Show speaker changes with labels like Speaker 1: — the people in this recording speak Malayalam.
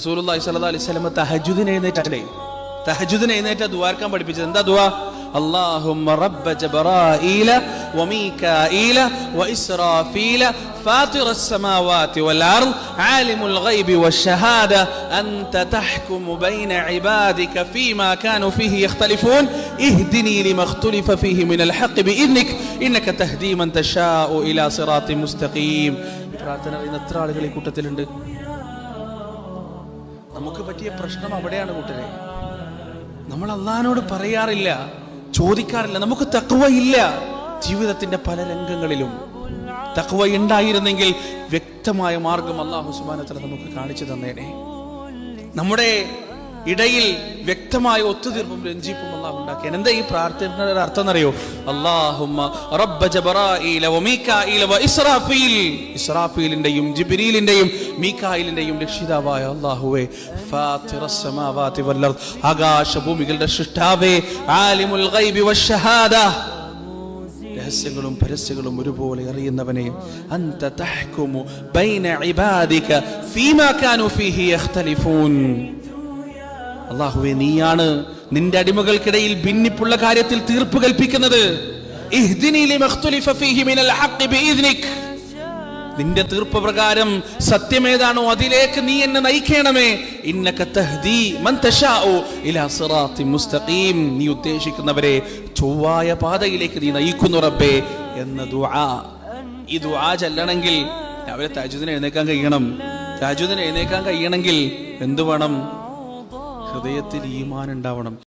Speaker 1: റസൂലുള്ളാഹി സ്വല്ലല്ലാഹു അലൈഹി വസല്ലം തഹജ്ജുദിന് എഴുന്നേറ്റല്ലേ തഹജ്ജുദിന് എഴുന്നേറ്റ ദുആർക്കാൻ പഠിപ്പിച്ചത് എന്താ ദുആ اللهم رب جبرائيل وميكائيل وإسرافيل فاطر السماوات والأرض عالم الغيب والشهادة أنت تحكم بين عبادك فيما كانوا فيه يختلفون اهدني لما اختلف فيه من الحق بإذنك إنك تهدي من تشاء إلى صراط مستقيم പ്രാർത്ഥന അറിയുന്ന എത്ര ആളുകൾ ഈ കൂട്ടത്തിലുണ്ട് നമുക്ക് പറ്റിയ പ്രശ്നം അവിടെയാണ് കൂട്ടരെ. നമ്മൾ അള്ളഹാനോട് പറയാറില്ല ചോദിക്കാറില്ല നമുക്ക് തക്വയില്ല ജീവിതത്തിന്റെ പല രംഗങ്ങളിലും തക്വ ഉണ്ടായിരുന്നെങ്കിൽ വ്യക്തമായ മാർഗം അള്ളാഹു സുബാനത്തിൽ നമുക്ക് കാണിച്ചു തന്നേനെ. നമ്മുടെ ഇടയിൽ വ്യക്തമായ ഒത്തുതീർപ്പും രഞ്ജിപ്പും അള്ളാഹു ഉണ്ടാക്കിയാൻ എന്താ ഈ പ്രാർത്ഥനയുടെ അർത്ഥം എന്നറിയോ? ഇസ്രാഫീലിന്റെയും ജിബ്രീലിന്റെയും മീകായിലിന്റെയും രക്ഷിതാവായ അള്ളാഹുവേ ആകാശഭൂമികളുടെ സൃഷ്ടാവേ ആലിമുൽ ഗൈബി വശഹാദ രഹസ്യങ്ങളും പരസ്യങ്ങളും ഒരുപോലെ അറിയുന്നവനെ അന്ത തഹ്കുമു ബൈന ഇബാദിക ഫീമാ കാനു ഫീഹി യഖ്തലിഫൂൻ. അള്ളാഹുവെ നീയാണ് നിന്റെ അടിമകൾക്കിടയിൽ ഭിന്നിപ്പുള്ള കാര്യത്തിൽ തീർപ്പ് കൽപ്പിക്കുന്നത്. നിന്റെ തീർപ്പ് പ്രകാരം സത്യമേതാണോ അതിലേക്ക് നീ എന്നെ നയിക്കണമേ. മുസ്തഖീം. നീ ഉദ്ദേശിക്കുന്നവരെ ചൊവ്വായ പാതയിലേക്ക് നീ നയിക്കുന്നു റബ്ബേ എന്ന ദുആ. ഈ ദുആ ചെല്ലണമെങ്കിൽ രാവിലെ താജുദിന് എഴുന്നേക്കാൻ കഴിയണം. താജുദിന് എഴുന്നേക്കാൻ കഴിയണമെങ്കിൽ എന്തു വേണം? ഹൃദയത്തിൽ ഈമാൻ ഉണ്ടാവണം